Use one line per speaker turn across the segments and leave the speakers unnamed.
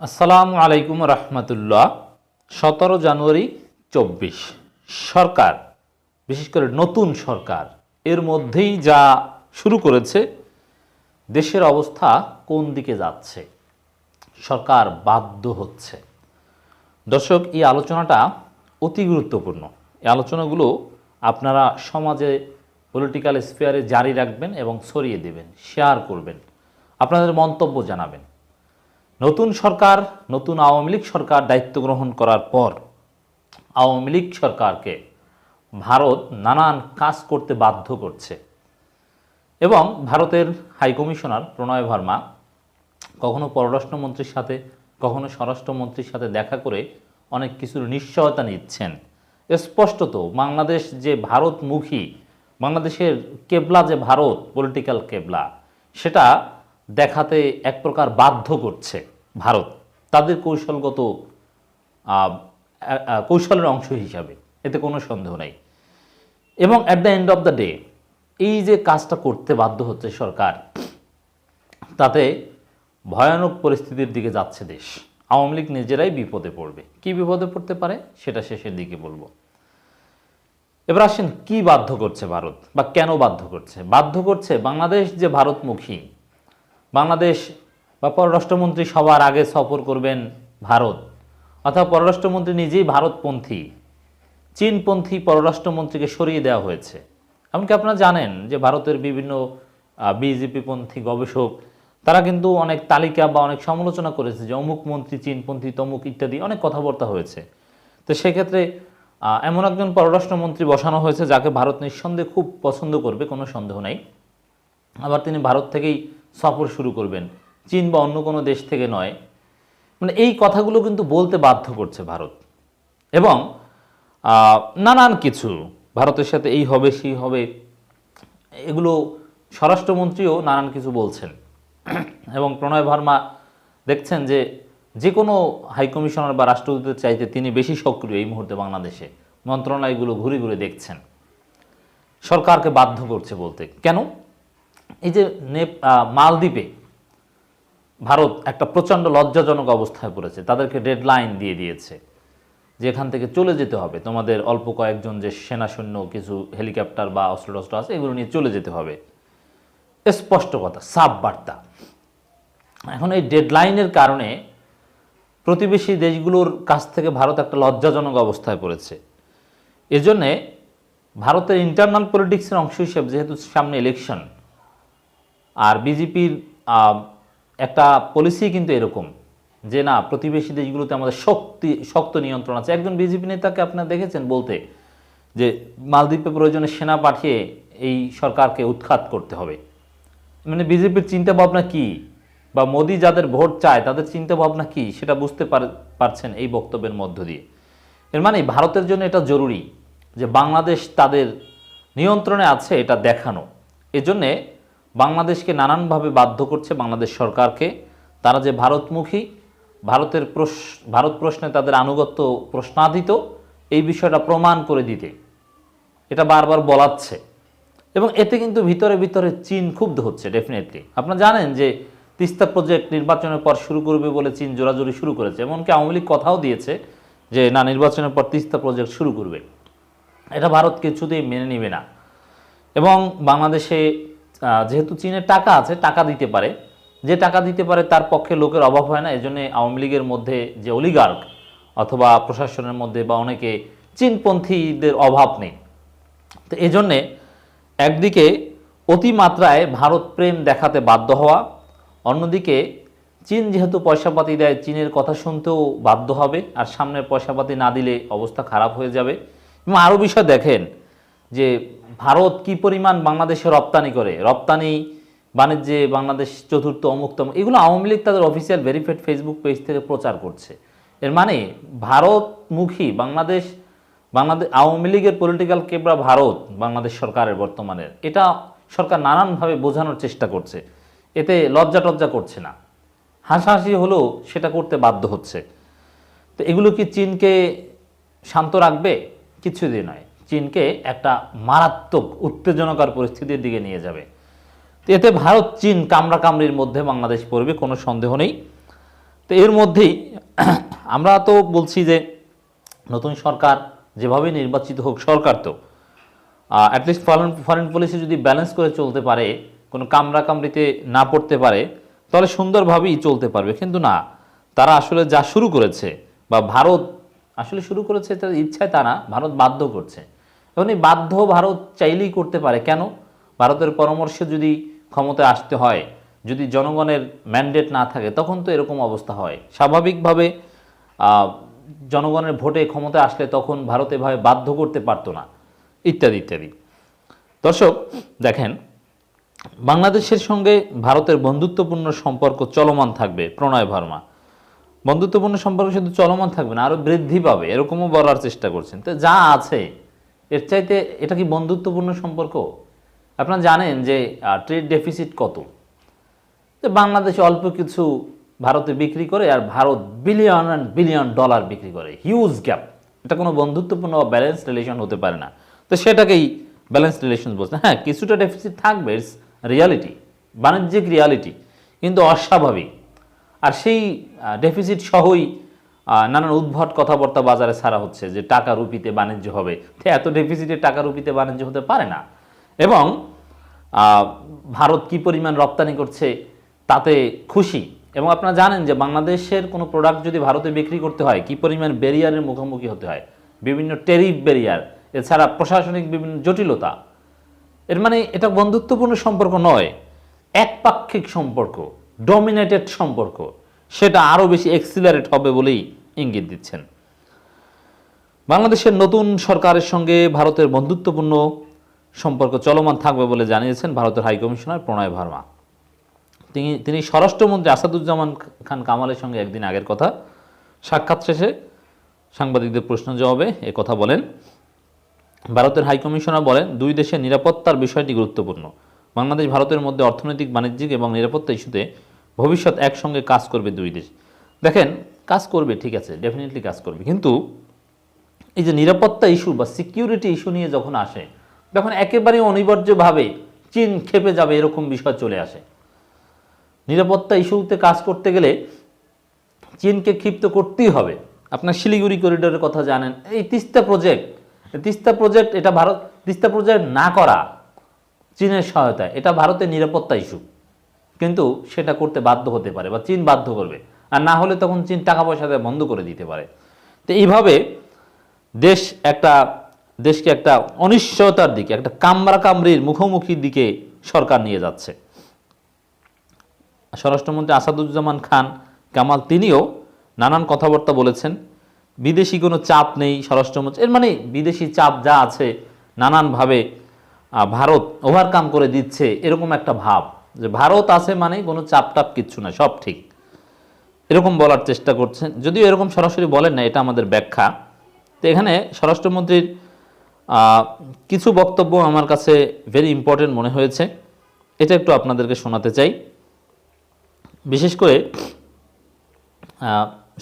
আসসালামু আলাইকুম রহমতুল্লাহ, সতেরো জানুয়ারি চব্বিশ। সরকার, বিশেষ করে নতুন সরকার, এর মধ্যেই যা শুরু করেছে, দেশের অবস্থা কোন দিকে যাচ্ছে? সরকার বাধ্য হচ্ছে। দর্শক, এই আলোচনাটা অতি গুরুত্বপূর্ণ। এই আলোচনাগুলো আপনারা সমাজে পলিটিক্যাল স্পেয়ারে জারি রাখবেন এবং ছড়িয়ে দেবেন শেয়ার করবেন। আপনাদের মন্তব্য জানাবেন। নতুন সরকার, নতুন আওয়ামী লীগ সরকার দায়িত্ব গ্রহণ করার পর আওয়ামী লীগ সরকারকে ভারত নানান কাজ করতে বাধ্য করছে। এবং ভারতের হাইকমিশনার প্রণয় ভার্মা কখনো পররাষ্ট্রমন্ত্রীর সাথে, কখনো স্বরাষ্ট্রমন্ত্রীর সাথে দেখা করে অনেক কিছুর নিশ্চয়তা নিচ্ছেন। স্পষ্টত বাংলাদেশ যে ভারতমুখী, বাংলাদেশের কেবলা যে ভারত পলিটিক্যাল কেবলা, সেটা দেখাতে এক প্রকার বাধ্য করছে। ভারত, তাদের কৌশলগত কৌশলের অংশ হিসাবে, এতে কোনো সন্দেহ নেই। এবং at the end of the day এই যে কাজটা করতে বাধ্য হচ্ছে সরকার, তাতে ভয়ানক পরিস্থিতির দিকে যাচ্ছে দেশ। আওয়ামী লীগ নিজেরাই বিপদে পড়বে। কি বিপদে পড়তে পারে? সেটা শেষের দিকে বলব। এবার আসেন, কি বাধ্য করছে ভারত? বা কেন বাধ্য করছে? বাধ্য করছে বাংলাদেশ যে ভারতমুখী, বাংলাদেশ বা পররাষ্ট্রমন্ত্রী সবার আগে সফর করবেন ভারত, অর্থাৎ পররাষ্ট্রমন্ত্রী নিজেই ভারতপন্থী। চীনপন্থী পররাষ্ট্রমন্ত্রীকে সরিয়ে দেওয়া হয়েছে। এমনকি আপনারা জানেন যে ভারতের বিভিন্ন বিজেপিপন্থী গবেষক, তারা কিন্তু অনেক তালিকা বা অনেক সমালোচনা করেছে যে অমুক মন্ত্রী চীনপন্থী, তমুক ইত্যাদি অনেক কথাবার্তা হয়েছে। তো সেক্ষেত্রে এমন একজন পররাষ্ট্রমন্ত্রী বসানো হয়েছে যাকে ভারত নিঃসন্দেহে খুব পছন্দ করবে, কোনো সন্দেহ নাই। আবার তিনি ভারত থেকেই সফর শুরু করবেন। চীন বা অন্য কোনো দেশ থেকে নয়। মানে এই কথাগুলো কিন্তু বলতে বাধ্য করছে ভারত। এবং নানান কিছু, ভারতের সাথে এই হবে, সেই হবে, এগুলো স্বরাষ্ট্রমন্ত্রীও নানান কিছু বলছেন। এবং প্রণয় ভার্মা দেখছেন যে যে কোনো হাইকমিশনার বা রাষ্ট্রদূতের চাইতে তিনি বেশি সক্রিয় এই মুহূর্তে বাংলাদেশে। মন্ত্রণালয়গুলো ঘুরে ঘুরে দেখছেন। সরকারকে বাধ্য করছে বলতে। কেন? এই যে নেপ মালদ্বীপে ভারত একটা প্রচণ্ড লজ্জাজনক অবস্থায় পড়েছে। তাদেরকে ডেডলাইন দিয়ে দিয়েছে যে এখান থেকে চলে যেতে হবে। তোমাদের অল্প কয়েকজন যে সেনা সৈন্য কিছু হেলিকপ্টার বা অস্ত্র টস্ত্র আছে, এগুলো নিয়ে চলে যেতে হবে। স্পষ্ট কথা সাব বার্তা। এখন এই ডেডলাইনের কারণে প্রতিবেশী দেশগুলোর কাছ থেকে ভারত একটা লজ্জাজনক অবস্থায় পড়েছে। এজন্যে ভারতের ইন্টারনাল পলিটিক্সের অংশ হিসেবে, যেহেতু সামনে ইলেকশন আর বিজেপির একটা পলিসি কিন্তু এরকম যে না, প্রতিবেশী দেশগুলোতে আমাদের শক্তি, শক্ত নিয়ন্ত্রণ আছে। একজন বিজেপি নেতাকে আপনারা দেখেছেন বলতে যে মালদ্বীপে প্রয়োজনে সেনা পাঠিয়ে এই সরকারকে উৎখাত করতে হবে। মানে বিজেপির চিন্তা ভাবনা কি? বা মোদি যাদের ভোট চায়, তাদের চিন্তা ভাবনা কি? সেটা বুঝতে পার- পারছেন এই বক্তব্যের মধ্য দিয়ে। এর মানে ভারতের জন্য এটা জরুরি যে বাংলাদেশ তাদের নিয়ন্ত্রণে আছে, এটা দেখানো। এজন্যে বাংলাদেশকে নানানভাবে বাধ্য করছে বাংলাদেশ সরকারকে। তারা যে ভারতমুখী, ভারতের ভারত প্রশ্নে তাদের আনুগত্য প্রশ্নাদিত এই বিষয়টা প্রমাণ করে দিতে। এটা বারবার বলাচ্ছে। এবং এতে কিন্তু ভিতরে ভিতরে চীন ক্ষুব্ধ হচ্ছে ডেফিনেটলি আপনারা জানেন যে তিস্তা প্রজেক্ট নির্বাচনের পর শুরু করবে বলে চীন জোরাজোরি শুরু করেছে। এমনকি আওয়ামী লীগ কথাও দিয়েছে যে, না, নির্বাচনের পর তিস্তা প্রজেক্ট শুরু করবে। এটা ভারত কিছুতেই মেনে নেবে না। এবং বাংলাদেশে যেহেতু চীনের টাকা আছে, টাকা দিতে পারে। যে টাকা দিতে পারে তার পক্ষে লোকের অভাব হয় না এই এজন্য আওয়ামী লীগের মধ্যে যে অলিগার্ক অথবা প্রশাসনের মধ্যে বা অনেকে চীনপন্থীদের অভাব নেই। তো এই জন্যে একদিকে অতিমাত্রায় ভারত প্রেম দেখাতে বাধ্য হওয়া, অন্যদিকে চীন যেহেতু পয়সাপাতি দেয়, চীনের কথা শুনতেও বাধ্য হবে, আর সামনে পয়সাপাতি না দিলে অবস্থা খারাপ হয়ে যাবে। এবং আরও বিষয় দেখেন যে ভারত কি পরিমাণ বাংলাদেশে রপ্তানি করে? রপ্তানি, বাণিজ্যে বাংলাদেশ চতুর্থ, অমুক্তম, এগুলো আওয়ামী লীগ তাদের অফিসিয়াল ভেরিফাইড ফেসবুক পেজ থেকে প্রচার করছে। এর মানে ভারতমুখী বাংলাদেশ বাংলাদেশ, আওয়ামী লীগের পলিটিক্যাল কেবরা ভারত বাংলাদেশ সরকারের বর্তমানের? এটা সরকার নানানভাবে বোঝানোর চেষ্টা করছে। এতে লজ্জা টজ্জা করছে না। হাসাহাসি হলেও সেটা করতে বাধ্য হচ্ছে। তো এগুলো কি চীনকে শান্ত রাখবে? কিছুদিন নয়। চীনকে একটা মারাত্মক উত্তেজনকার পরিস্থিতির দিকে নিয়ে যাবে। তো এতে ভারত, চীন কামরা কামড়াকামড়ির মধ্যে বাংলাদেশ পড়বে, কোনো সন্দেহ নেই। তো এর মধ্যেই আমরা তো বলছি যে নতুন সরকার যেভাবে নির্বাচিত হোক, সরকার তো at least foreign foreign policy যদি ব্যালেন্স করে চলতে পারে, কোনো কামরা কামড়িতে না পড়তে পারে, তাহলে সুন্দরভাবেই চলতে পারবে। কিন্তু না, তারা আসলে যা শুরু করেছে, বা ভারত আসলে শুরু করেছে তার ইচ্ছায় তা না, ভারত বাধ্য করছে। এবং এই বাধ্য ভারত চাইলেই করতে পারে। কেন? ভারতের পরামর্শে যদি ক্ষমতায় আসতে হয়, যদি জনগণের ম্যান্ডেট না থাকে, তখন তো এরকম অবস্থা হয়। স্বাভাবিকভাবে জনগণের ভোটে ক্ষমতায় আসলে তখন ভারত এভাবে বাধ্য করতে পারতো না। ইত্যাদি ইত্যাদি। দর্শক, দেখেন, বাংলাদেশের সঙ্গে ভারতের বন্ধুত্বপূর্ণ সম্পর্ক চলমান থাকবে, প্রণয় ভার্মা। বন্ধুত্বপূর্ণ সম্পর্ক শুধু চলমান থাকবে না আরও বৃদ্ধি পাবে, এরকমও বলার চেষ্টা করছেন। তো যা আছে এর চাইতে এটা কি বন্ধুত্বপূর্ণ সম্পর্ক? আপনারা জানেন যে ট্রেড ডেফিসিট কত? যে বাংলাদেশ অল্প কিছু ভারতে বিক্রি করে আর Bharat billion and billion dollar বিক্রি করে। হিউজ গ্যাপ এটা কোনো বন্ধুত্বপূর্ণ বা ব্যালেন্স রিলেশন হতে পারে না। তো সেটাকেই ব্যালেন্স রিলেশন বলছে। হ্যাঁ কিছুটা ডেফিসিট থাকবে ইটস রিয়ালিটি বাণিজ্যিক রিয়ালিটি কিন্তু অস্বাভাবিক। আর সেই ডেফিসিট সহই নানান উদ্ভট কথাবার্তা বাজারে ছাড়া হচ্ছে যে টাকা রুপিতে বাণিজ্য হবে। এত ডেফিসিটে টাকা রুপিতে বাণিজ্য হতে পারে না। এবং ভারত কি পরিমাণ রপ্তানি করছে তাতে খুশি? এবং আপনারা জানেন যে বাংলাদেশের কোনো প্রোডাক্ট যদি ভারতে বিক্রি করতে হয়, কি পরিমাণ ব্যারিয়ারের মুখোমুখি হতে হয়? বিভিন্ন টেরিফ ব্যারিয়ার এছাড়া প্রশাসনিক বিভিন্ন জটিলতা। এর মানে এটা বন্ধুত্বপূর্ণ সম্পর্ক নয়, একপাক্ষিক সম্পর্ক ডমিনেটেড সম্পর্ক। সেটা আরও বেশি এক্সিলারেট হবে বলেই ইঙ্গিত দিচ্ছেন। বাংলাদেশের নতুন সরকারের সঙ্গে ভারতের বন্ধুত্বপূর্ণ সম্পর্ক চলমান থাকবে বলে জানিয়েছেন ভারতের হাইকমিশনার প্রণয় ভার্মা। তিনি তিনি স্বরাষ্ট্রমন্ত্রী আসাদুজ্জামান খান কামালের সঙ্গে একদিন আগের কথা সাক্ষাৎ শেষে সাংবাদিকদের প্রশ্ন জবাবে এ কথা বলেন, ভারতের হাইকমিশনার বলেন, দুই দেশের নিরাপত্তার বিষয়টি গুরুত্বপূর্ণ। বাংলাদেশ ভারতের মধ্যে অর্থনৈতিক, বাণিজ্যিক এবং নিরাপত্তা ইস্যুতে ভবিষ্যৎ একসঙ্গে কাজ করবে দুই দেশ। দেখেন কাজ করবে, ঠিক আছে ডেফিনেটলি কাজ করবে। কিন্তু এই যে নিরাপত্তা ইস্যু বা সিকিউরিটি ইস্যু নিয়ে যখন আসে, তখন একেবারে অনিবার্যভাবে চীন খেপে যাবে এরকম বিষয় চলে আসে। নিরাপত্তা ইস্যুতে কাজ করতে গেলে চীনকে ক্ষিপ্ত করতেই হবে। আপনার শিলিগুড়ি করিডোরের কথা জানেন, এই তিস্তা প্রজেক্ট তিস্তা প্রজেক্ট এটা ভারত, তিস্তা প্রজেক্ট না করা চীনের সহায়তায়, এটা ভারতের নিরাপত্তা ইস্যু কিন্তু সেটা করতে বাধ্য হতে পারে বা চীন বাধ্য করবে। আর না হলে তখন চীন টাকা পয়সা দেওয়া বন্ধ করে দিতে পারে। তো এইভাবে দেশ একটা, দেশকে একটা অনিশ্চয়তার দিকে, একটা কামরা কামড়ির মুখোমুখির দিকে সরকার নিয়ে যাচ্ছে। স্বরাষ্ট্রমন্ত্রী আসাদুজ্জামান খান, কামাল তিনিও নানান কথাবার্তা বলেছেন। বিদেশি কোনো চাপ নেই স্বরাষ্ট্রমন্ত্রী, এর মানে বিদেশি চাপ যা আছে নানানভাবে ভারত ওভারকাম করে দিচ্ছে, এরকম একটা ভাব। যে ভারত আছে মানে কোনো চাপ টাপ কিচ্ছু না সব ঠিক। এরকম বলার চেষ্টা করছেন। যদিও এরকম সরাসরি বলেন না এটা আমাদের ব্যাখ্যা। তো এখানে স্বরাষ্ট্রমন্ত্রীর কিছু বক্তব্য আমার কাছে ভেরি ইম্পর্টেন্ট মনে হয়েছে। এটা একটু আপনাদেরকে শোনাতে চাই। বিশেষ করে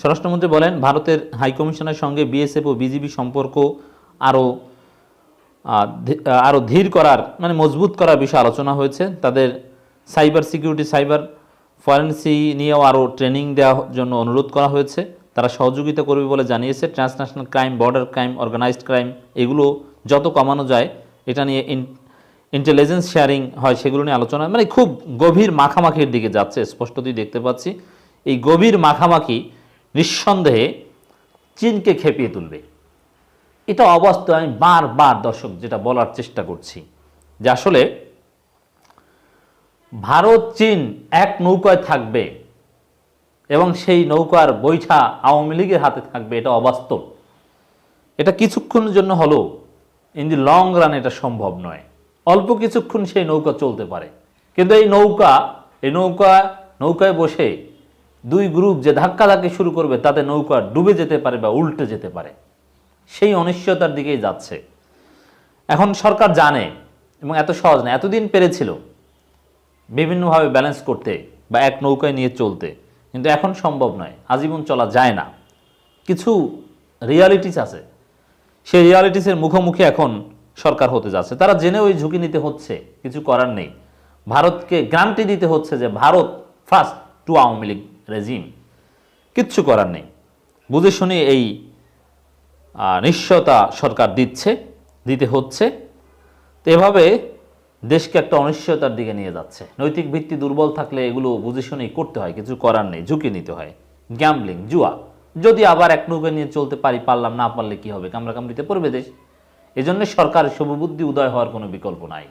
স্বরাষ্ট্রমন্ত্রী বলেন, ভারতের হাইকমিশনের সঙ্গে বিএসএফ ও বিজিবি সম্পর্ক আরও আরও ধীর করার মানে মজবুত করার বিষয়ে আলোচনা হয়েছে। তাদের সাইবার সিকিউরিটি, সাইবার ফরেন্সি নিয়েও আরও ট্রেনিং দেওয়ার জন্য অনুরোধ করা হয়েছে। তারা সহযোগিতা করবে বলে জানিয়েছে। Transnational crime, border crime, organised crime, এগুলো যত কমানো যায়, এটা নিয়ে ইন্টেলিজেন্স শেয়ারিং হয় সেগুলো নিয়ে আলোচনা। মানে খুব গভীর মাখামাখির দিকে যাচ্ছে, স্পষ্টতই দেখতে পাচ্ছি। এই গভীর মাখামাখি নিঃসন্দেহে চীনকে খেপিয়ে তুলবে। এটা অবাস্তব আমি বারবার দর্শক যেটা বলার চেষ্টা করছি যে আসলে ভারত, চীন এক নৌকায় থাকবে এবং সেই নৌকার বৈঠা আওয়ামী লীগের হাতে থাকবে, এটা অবাস্তব। এটা কিছুক্ষণের জন্য হলো ইন দি লং রান এটা সম্ভব নয়। অল্প কিছুক্ষণ সেই নৌকা চলতে পারে। কিন্তু এই নৌকা এই নৌকা, নৌকায় বসে দুই গ্রুপ যে ধাক্কা ধাক্কি শুরু করবে, তাতে নৌকা ডুবে যেতে পারে বা উল্টে যেতে পারে। সেই অনিশ্চয়তার দিকেই যাচ্ছে। এখন সরকার জানে এবং এত সহজ না, এতদিন পেরেছিল। বিভিন্নভাবে ব্যালেন্স করতে বা এক নৌকায় নিয়ে চলতে। কিন্তু এখন সম্ভব নয়, আজীবন চলা যায় না। কিছু রিয়ালিটিস আছে। সেই রিয়ালিটিসের মুখোমুখি এখন সরকার হতে যাচ্ছে। তারা জেনে ওই ঝুঁকি নিতে হচ্ছে, কিছু করার নেই। ভারতকে গ্রান্টি দিতে হচ্ছে যে Bharat first to Awami League regime কিচ্ছু করার নেই। বুঝে শুনে এই নিশ্চয়তা সরকার দিচ্ছে, দিতে হচ্ছে। তো এভাবে দেশকে একটা অনিশ্চয়তার দিকে নিয়ে যাচ্ছে। নৈতিক ভিত্তি দুর্বল থাকলে এগুলো বুঝে করতে হয়, কিছু করার নেই, ঝুঁকি নিতে হয়। গ্যাম্বলিং জুয়া। যদি আবার এক নৌকা নিয়ে চলতে পারি, পারলাম, না পারলে কি হবে? কামড়া কামড়িতে পড়বে দেশ। এজন্য সরকারের শুভবুদ্ধি উদয় হওয়ার কোনো বিকল্প নাই।